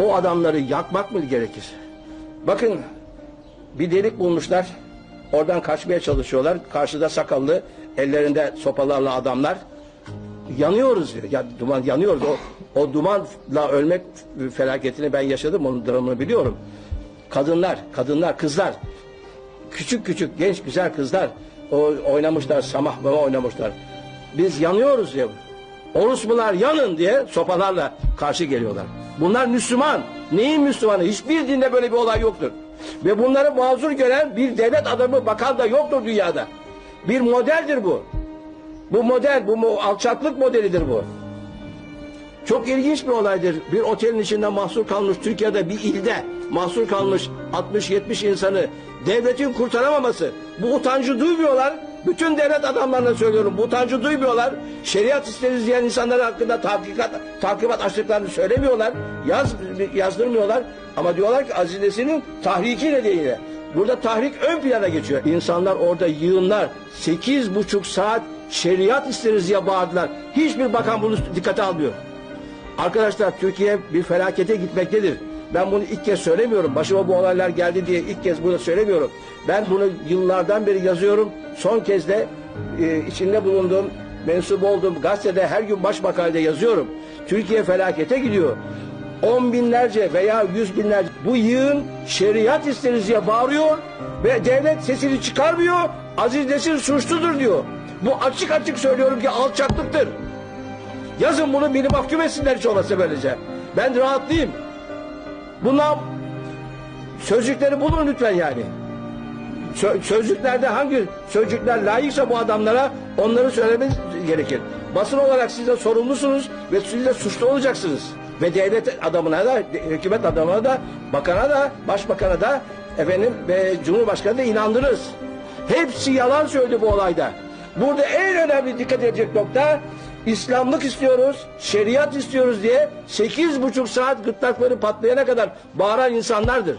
o adamları yakmak mı gerekir? Bakın bir delik bulmuşlar. Oradan kaçmaya çalışıyorlar. Karşıda sakallı, ellerinde sopalarla adamlar. Yanıyoruz diyor. Ya duman yanıyoruz. O, o dumanla ölmek felaketini ben yaşadım. Onun dramını biliyorum. Kadınlar, kadınlar, kızlar. Küçük küçük genç güzel kızlar o oynamışlar, samah baba oynamışlar. Biz yanıyoruz diyor. Orospular yanın diye sopalarla karşı geliyorlar. Bunlar Müslüman. Neyin Müslümanı? Hiçbir dinde böyle bir olay yoktur. Ve bunları mazur gören bir devlet adamı bakan da yoktur dünyada. Bir modeldir bu. Bu model, bu alçaklık modelidir bu. Çok ilginç bir olaydır. Bir otelin içinde mahsur kalmış Türkiye'de bir ilde mahsur kalmış 60-70 insanı devletin kurtaramaması. Bu utancı duymuyorlar. Bütün devlet adamlarına söylüyorum. Bu utancı duymuyorlar. Şeriat isteriz diyen insanlar hakkında tahkikat, takibat açtıklarını söylemiyorlar. Yaz, yazdırmıyorlar. Ama diyorlar ki Aziz Nesin'in tahriki nedeniyle. Burada tahrik ön plana geçiyor. İnsanlar orada yığınlar sekiz buçuk saat şeriat isteriz diye bağırdılar. Hiçbir bakan bunu dikkate almıyor. Arkadaşlar Türkiye bir felakete gitmektedir. Ben bunu ilk kez söylemiyorum. Başıma bu olaylar geldi diye ilk kez bunu söylemiyorum. Ben bunu yıllardan beri yazıyorum. Son kez de e, içinde bulunduğum, mensup olduğum gazetede her gün baş makalede yazıyorum. Türkiye felakete gidiyor. On binlerce veya yüz binlerce bu yığın şeriat isteriz diye bağırıyor ve devlet sesini çıkarmıyor. Aziz Nesin suçludur diyor. Bu açık açık söylüyorum ki alçaklıktır. Yazın bunu beni mahkum etsinler hiç olmazsa böylece. Ben rahatlıyım. Buna sözcükleri bulun lütfen yani. Sö- sözcüklerde hangi sözcükler layıksa bu adamlara onları söylemeniz gerekir. Basın olarak siz de sorumlusunuz ve siz de suçlu olacaksınız. Ve devlet adamına da, hükümet adamına da, bakana da, başbakana da, efendim ve cumhurbaşkanı da inandınız. Hepsi yalan söyledi bu olayda. Burada en önemli dikkat edecek nokta İslamlık istiyoruz, şeriat istiyoruz diye sekiz buçuk saat gırtlakları patlayana kadar bağıran insanlardır.